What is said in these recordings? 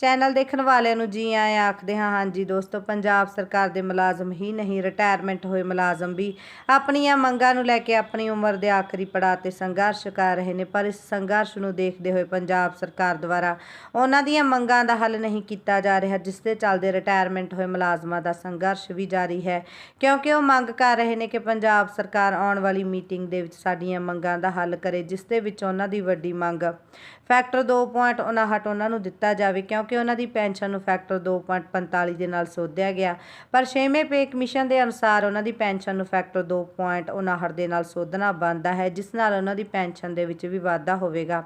Channel ਦੇਖਣ ਵਾਲਿਆਂ ਨੂੰ ਜੀ ਆਇਆਂ ਆਖਦੇ ਹਾਂ, ਹਾਂਜੀ ਦੋਸਤੋ, ਪੰਜਾਬ ਸਰਕਾਰ ਦੇ ਮੁਲਾਜ਼ਮ ਹੀ ਨਹੀਂ ਰਿਟਾਇਰਮੈਂਟ ਹੋਏ ਮੁਲਾਜ਼ਮ ਵੀ। ਆਪਣੀਆਂ ਮੰਗਾਂ ਨੂੰ ਲੈ ਕੇ ਆਪਣੀ ਉਮਰ ਦੇ ਆਖਰੀ ਪੜਾਅ ਤੇ ਸੰਘਰਸ਼ ਕਰ ਰਹੇ ਨੇ, ਪਰ ਇਸ ਸੰਘਰਸ਼ ਨੂੰ ਦੇਖਦੇ ਹੋਏ ਪੰਜਾਬ ਸਰਕਾਰ ਦੁਆਰਾ ਉਹਨਾਂ ਦੀਆਂ ਮੰਗਾਂ ਦਾ ਹੱਲ ਨਹੀਂ ਕੀਤਾ ਜਾ ਰਿਹਾ, ਜਿਸ ਦੇ ਚੱਲਦੇ ਰਿਟਾਇਰਮੈਂਟ ਹੋਏ ਮੁਲਾਜ਼ਮਾਂ ਦਾ ਸੰਘਰਸ਼ ਵੀ ਜਾਰੀ ਹੈ। ਕਿਉਂਕਿ ਉਹ ਮੰਗ ਕਰ ਰਹੇ ਨੇ ਕਿ ਪੰਜਾਬ ਸਰਕਾਰ ਆਉਣ ਵਾਲੀ ਮੀਟਿੰਗ ਦੇ ਵਿੱਚ ਸਾਡੀਆਂ ਮੰਗਾਂ ਦਾ ਹੱਲ ਕਰੇ, ਜਿਸ ਦੇ ਵਿੱਚ ਉਹਨਾਂ ਦੀ ਵੱਡੀ ਮੰਗ ਫੈਕਟਰ 2.59 ਉਹਨਾਂ ਨੂੰ ਦਿੱਤਾ ਜਾਵੇ, ਕਿਉਂਕਿ ਉਹਨਾਂ ਦੀ ਪੈਨਸ਼ਨ ਨੂੰ ਫੈਕਟਰ 2.45 ਦੇ ਨਾਲ ਸੋਧਿਆ ਗਿਆ। ਪਰ ਛੇਵੇਂ ਪੇ ਕਮਿਸ਼ਨ ਦੇ ਅਨੁਸਾਰ ਉਹਨਾਂ ਦੀ ਪੈਨਸ਼ਨ ਨੂੰ ਫੈਕਟਰ 2.59 ਦੇ ਨਾਲ ਸੋਧਣਾ ਬਣਦਾ ਹੈ, ਜਿਸ ਨਾਲ ਉਹਨਾਂ ਦੀ ਪੈਨਸ਼ਨ ਦੇ ਵਿੱਚ ਵੀ ਵਾਧਾ ਹੋਵੇਗਾ।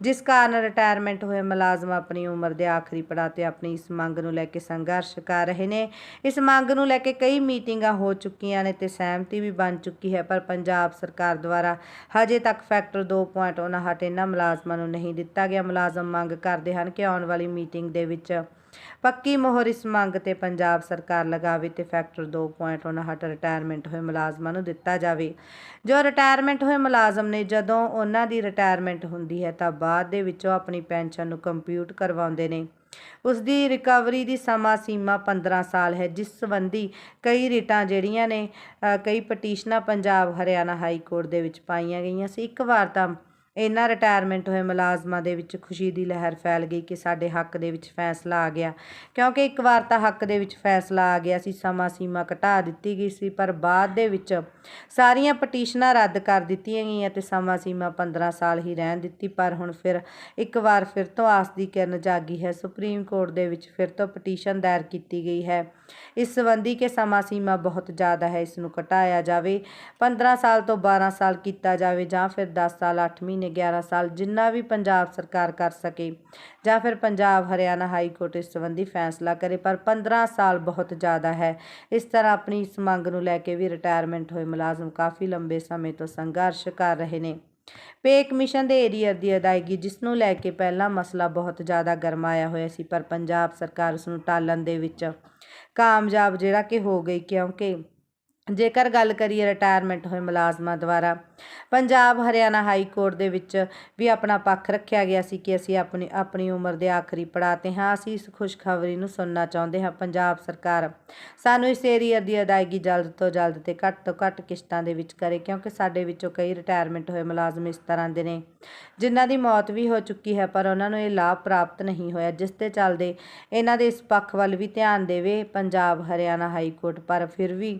ਜਿਸ ਕਾਰਨ ਰਿਟਾਇਰਮੈਂਟ ਹੋਏ ਮੁਲਾਜ਼ਮ ਆਪਣੀ ਉਮਰ ਦੇ ਆਖਰੀ ਪੜਾਅ ਤੇ ਆਪਣੀ ਇਸ ਮੰਗ ਨੂੰ ਲੈ ਕੇ ਸੰਘਰਸ਼ ਕਰ ਰਹੇ ਨੇ। ਇਸ ਮੰਗ ਨੂੰ ਲੈ ਕੇ ਕਈ ਮੀਟਿੰਗਾਂ ਹੋ ਚੁੱਕੀਆਂ ਨੇ ਤੇ ਸਹਿਮਤੀ ਵੀ ਬਣ ਚੁੱਕੀ ਹੈ, ਪਰ ਪੰਜਾਬ ਸਰਕਾਰ ਦੁਆਰਾ ਹਜੇ ਤੱਕ ਫੈਕਟਰ 2.59 ਇਹਨਾਂ ਮੁਲਾਜ਼ਮਾਂ ਨੂੰ ਨਹੀਂ ਦਿੱਤਾ ਗਿਆ। ਮੁਲਾਜ਼ਮ ਮੰਗ ਕਰਦੇ ਹਨ ਕਿ ਆਉਣ ਵਾਲੀ ਮੀਟਿੰਗ ਦੇ ਵਿੱਚ। ਪੱਕੀ ਮੋਹਰ ਇਸ ਮੰਗ ਤੇ ਪੰਜਾਬ ਸਰਕਾਰ ਲਗਾਵੇ ਤੇ ਫੈਕਟਰ 2.59 ਰਿਟਾਇਰਮੈਂਟ ਹੋਏ ਮੁਲਾਜ਼ਮਾਂ ਨੂੰ ਦਿੱਤਾ ਜਾਵੇ। ਜੋ ਰਿਟਾਇਰਮੈਂਟ ਹੋਏ ਮੁਲਾਜ਼ਮ ਨੇ ਜਦੋਂ ਉਹਨਾਂ ਦੀ ਰਿਟਾਇਰਮੈਂਟ ਹੁੰਦੀ ਹੈ ਤਾਂ ਬਾਅਦ ਦੇ ਵਿੱਚੋਂ ਆਪਣੀ ਪੈਨਸ਼ਨ ਨੂੰ ਕੰਪਿਊਟ ਕਰਵਾਉਂਦੇ ਨੇ। ਉਸ ਦੀ ਰਿਕਵਰੀ ਦੀ ਸਮਾਂ ਸੀਮਾ 15 ਸਾਲ ਹੈ, ਜਿਸ ਸੰਬੰਧੀ ਕਈ ਰਿਟਾਂ ਜਿਹੜੀਆਂ ਨੇ ਕਈ ਪਟੀਸ਼ਨਾਂ ਪੰਜਾਬ, ਹਰਿਆਣਾ ਹਾਈ ਕੋਰਟ ਦੇ ਵਿੱਚ ਪਾਈਆਂ ਗਈਆਂ ਸੀ। ਇੱਕ ਵਾਰ ਤਾਂ ਇਹਨਾਂ ਰਿਟਾਇਰਮੈਂਟ ਹੋਏ ਮੁਲਾਜ਼ਮਾਂ ਦੇ ਵਿੱਚ ਖੁਸ਼ੀ ਦੀ ਲਹਿਰ ਫੈਲ ਗਈ ਕਿ ਸਾਡੇ ਹੱਕ ਦੇ ਵਿੱਚ ਫੈਸਲਾ ਆ ਗਿਆ। ਕਿਉਂਕਿ ਇੱਕ ਵਾਰ ਤਾਂ ਹੱਕ ਦੇ ਵਿੱਚ ਫੈਸਲਾ ਆ ਗਿਆ ਸੀ, ਸਮਾਂ ਸੀਮਾ ਘਟਾ ਦਿੱਤੀ ਗਈ ਸੀ, ਪਰ ਬਾਅਦ ਦੇ ਵਿੱਚ ਸਾਰੀਆਂ ਪਟੀਸ਼ਨਾਂ ਰੱਦ ਕਰ ਦਿੱਤੀਆਂ ਗਈਆਂ ਤੇ ਸਮਾਂ ਸੀਮਾ 15 ਸਾਲ ਹੀ ਰਹਿਣ ਦਿੱਤੀ, ਪਰ ਹੁਣ ਫਿਰ ਇੱਕ ਵਾਰ ਫਿਰ ਤੋਂ ਆਸ ਦੀ ਕਿਰਨ ਜਾਗੀ ਹੈ। ਸੁਪਰੀਮ ਕੋਰਟ ਦੇ ਵਿੱਚ ਫਿਰ ਤੋਂ ਪਟੀਸ਼ਨ ਦਾਇਰ ਕੀਤੀ ਗਈ ਹੈ। ਇਸ ਸੰਬੰਧੀ ਕਿ ਸਮਾਂ ਸੀਮਾ ਬਹੁਤ ਜ਼ਿਆਦਾ ਹੈ, ਇਸ ਨੂੰ ਘਟਾਇਆ ਜਾਵੇ 15 ਸਾਲ ਤੋਂ 12 ਸਾਲ ਕੀਤਾ ਜਾਵੇ ਜਾਂ ਫਿਰ 10 ਸਾਲ 8 ਮਹੀਨੇ 11 ਸਾਲ ਜਿੰਨਾ ਵੀ ਪੰਜਾਬ ਸਰਕਾਰ ਕਰ ਸਕੇ ਜਾਂ ਫਿਰ ਪੰਜਾਬ, ਹਰਿਆਣਾ ਹਾਈ ਕੋਰਟ ਇਸ ਸੰਬੰਧੀ ਫੈਸਲਾ ਕਰੇ, ਪਰ 15 ਸਾਲ ਬਹੁਤ ਜ਼ਿਆਦਾ ਹੈ। ਇਸ ਤਰ੍ਹਾਂ ਆਪਣੀ ਇਸ ਮੰਗ ਨੂੰ ਲੈ ਕੇ ਵੀ ਰਿਟਾਇਰਮੈਂਟ ਹੋਏ ਮੁਲਾਜ਼ਮ ਕਾਫੀ ਲੰਬੇ ਸਮੇਂ ਤੋਂ ਸੰਘਰਸ਼ ਕਰ ਰਹੇ ਨੇ। ਪੇ ਕਮਿਸ਼ਨ ਦੇ ਏਰੀਅਰ ਦੀ ਅਦਾਇਗੀ, ਜਿਸ ਨੂੰ ਲੈ ਕੇ ਪਹਿਲਾਂ ਮਸਲਾ ਬਹੁਤ ਜ਼ਿਆਦਾ ਗਰਮਾਇਆ ਹੋਇਆ ਸੀ, ਪਰ ਪੰਜਾਬ ਸਰਕਾਰ ਉਸ ਨੂੰ ਟਾਲਣ ਦੇ ਵਿੱਚ ਕਾਮਯਾਬ ਜਿਹੜਾ ਕਿ ਹੋ ਗਈ ਕਿਉਂਕਿ ਜੇਕਰ ਗੱਲ ਕਰੀਏ ਰਿਟਾਇਰਮੈਂਟ ਹੋਏ ਮੁਲਾਜ਼ਮਾਂ ਦੁਆਰਾ, ਪੰਜਾਬ ਹਰਿਆਣਾ ਹਾਈ ਕੋਰਟ ਦੇ ਵਿੱਚ ਵੀ ਆਪਣਾ ਪੱਖ ਰੱਖਿਆ ਗਿਆ ਸੀ ਕਿ ਅਸੀਂ ਆਪਣੀ ਆਪਣੀ ਉਮਰ ਦੇ ਆਖਰੀ ਪੜਾਅ ਤੇ ਹਾਂ, ਅਸੀਂ ਇਸ ਖੁਸ਼ਖਬਰੀ ਨੂੰ ਸੁਣਨਾ ਚਾਹੁੰਦੇ ਹਾਂ। ਪੰਜਾਬ ਸਰਕਾਰ ਸਾਨੂੰ ਇਸ ਏਰੀਆ ਦੀ ਅਦਾਇਗੀ ਜਲਦ ਤੋਂ ਜਲਦ ਤੇ ਘੱਟ ਤੋਂ ਘੱਟ ਕਿਸ਼ਤਾਂ ਦੇ ਵਿੱਚ ਕਰੇ, ਕਿਉਂਕਿ ਸਾਡੇ ਵਿੱਚੋਂ ਕਈ ਰਿਟਾਇਰਮੈਂਟ ਹੋਏ ਮੁਲਾਜ਼ਮ ਇਸ ਤਰ੍ਹਾਂ ਦੇ ਨੇ, ਜਿਨ੍ਹਾਂ ਦੀ ਮੌਤ ਵੀ ਹੋ ਚੁੱਕੀ ਹੈ, ਪਰ ਉਹਨਾਂ ਨੂੰ ਇਹ ਲਾਭ ਪ੍ਰਾਪਤ ਨਹੀਂ ਹੋਇਆ, ਜਿਸ ਤੇ ਚੱਲਦੇ ਇਹਨਾਂ ਦੇ ਇਸ ਪੱਖ ਵੱਲ ਵੀ ਧਿਆਨ ਦੇਵੇ ਪੰਜਾਬ ਹਰਿਆਣਾ ਹਾਈ ਕੋਰਟ। ਪਰ ਫਿਰ ਵੀ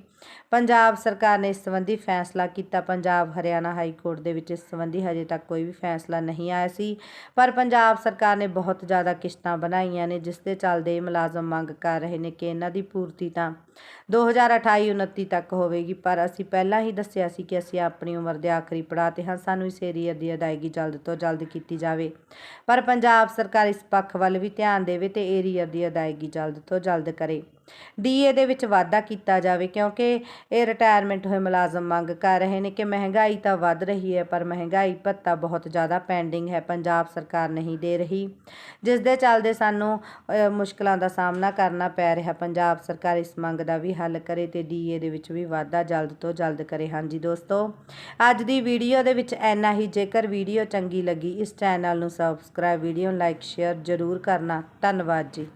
ਪੰਜਾਬ ਸਰਕਾਰ ਨੇ ਇਸ ਸੰਬੰਧੀ ਫੈਸਲਾ ਕੀਤਾ। ਪੰਜਾਬ ਹਰਿਆਣਾ ਹਾਈ ਕੋਰਟ ਦੇ ਵਿੱਚ ਇਸ ਸੰਬੰਧੀ ਹਜੇ ਤੱਕ ਕੋਈ ਵੀ ਫੈਸਲਾ ਨਹੀਂ ਆਇਆ ਸੀ। ਪਰ ਪੰਜਾਬ ਸਰਕਾਰ ਨੇ ਬਹੁਤ ਜ਼ਿਆਦਾ ਕਿਸ਼ਤਾਂ ਬਣਾਈਆਂ ਨੇ, ਜਿਸ ਦੇ ਚੱਲਦੇ ਇਹ ਮੁਲਾਜ਼ਮ ਮੰਗ ਕਰ ਰਹੇ ਨੇ ਕਿ ਇਹਨਾਂ ਦੀ ਪੂਰਤੀ ਤਾਂ 2028-29 ਤੱਕ ਹੋਵੇਗੀ, ਪਰ ਅਸੀਂ ਪਹਿਲਾਂ ਹੀ ਦੱਸਿਆ ਸੀ ਕਿ ਅਸੀਂ ਆਪਣੀ ਉਮਰ ਦੇ ਆਖਰੀ ਪੜਾਅ ਤੇ ਹਾਂ, ਸਾਨੂੰ ਇਸ ਏਰੀਆ ਦੀ ਅਦਾਇਗੀ ਜਲਦ ਤੋਂ ਜਲਦ ਕੀਤੀ ਜਾਵੇ। ਪਰ ਪੰਜਾਬ ਸਰਕਾਰ ਇਸ ਪੱਖ ਵੱਲ ਵੀ ਧਿਆਨ ਦੇਵੇ ਤੇ ਏਰੀਆ ਦੀ ਅਦਾਇਗੀ ਜਲਦ ਤੋਂ ਜਲਦ ਕਰੇ। ਡੀਏ ਦੇ ਵਿੱਚ ਵਾਧਾ ਕੀਤਾ ਜਾਵੇ, ਕਿਉਂਕਿ ਇਹ ਰਿਟਾਇਰਮੈਂਟ ਹੋਏ ਮੁਲਾਜ਼ਮ ਮੰਗ ਕਰ ਰਹੇ ਨੇ ਕਿ ਮਹਿੰਗਾਈ ਤਾਂ ਵੱਧ ਰਹੀ ਹੈ, ਪਰ ਮਹਿੰਗਾਈ ਭੱਤਾ ਬਹੁਤ ਜ਼ਿਆਦਾ ਪੈਂਡਿੰਗ ਹੈ, ਪੰਜਾਬ ਸਰਕਾਰ ਨਹੀਂ ਦੇ ਰਹੀ। ਜਿਸ ਦੇ ਚੱਲਦੇ ਸਾਨੂੰ ਮੁਸ਼ਕਲਾਂ ਦਾ ਸਾਹਮਣਾ ਕਰਨਾ ਪੈ ਰਿਹਾ, ਪੰਜਾਬ ਸਰਕਾਰ ਇਸ ਮੰਗ ਦਾ ਵੀ ਹੱਲ ਕਰੇ ਤੇ ਡੀਏ ਦੇ ਵਿੱਚ ਵੀ ਵਾਧਾ ਜਲਦ ਤੋਂ ਜਲਦ ਕਰੇ। ਹਾਂਜੀ ਦੋਸਤੋ, ਅੱਜ ਦੀ ਵੀਡੀਓ ਦੇ ਵਿੱਚ ਇੰਨਾ ਹੀ। ਜੇਕਰ ਵੀਡੀਓ ਚੰਗੀ ਲੱਗੀ, ਇਸ ਚੈਨਲ ਨੂੰ ਸਬਸਕ੍ਰਾਈਬ ਵੀਡੀਓ ਨੂੰ ਲਾਈਕ ਸ਼ੇਅਰ ਜ਼ਰੂਰ ਕਰਨਾ। ਧੰਨਵਾਦ ਜੀ।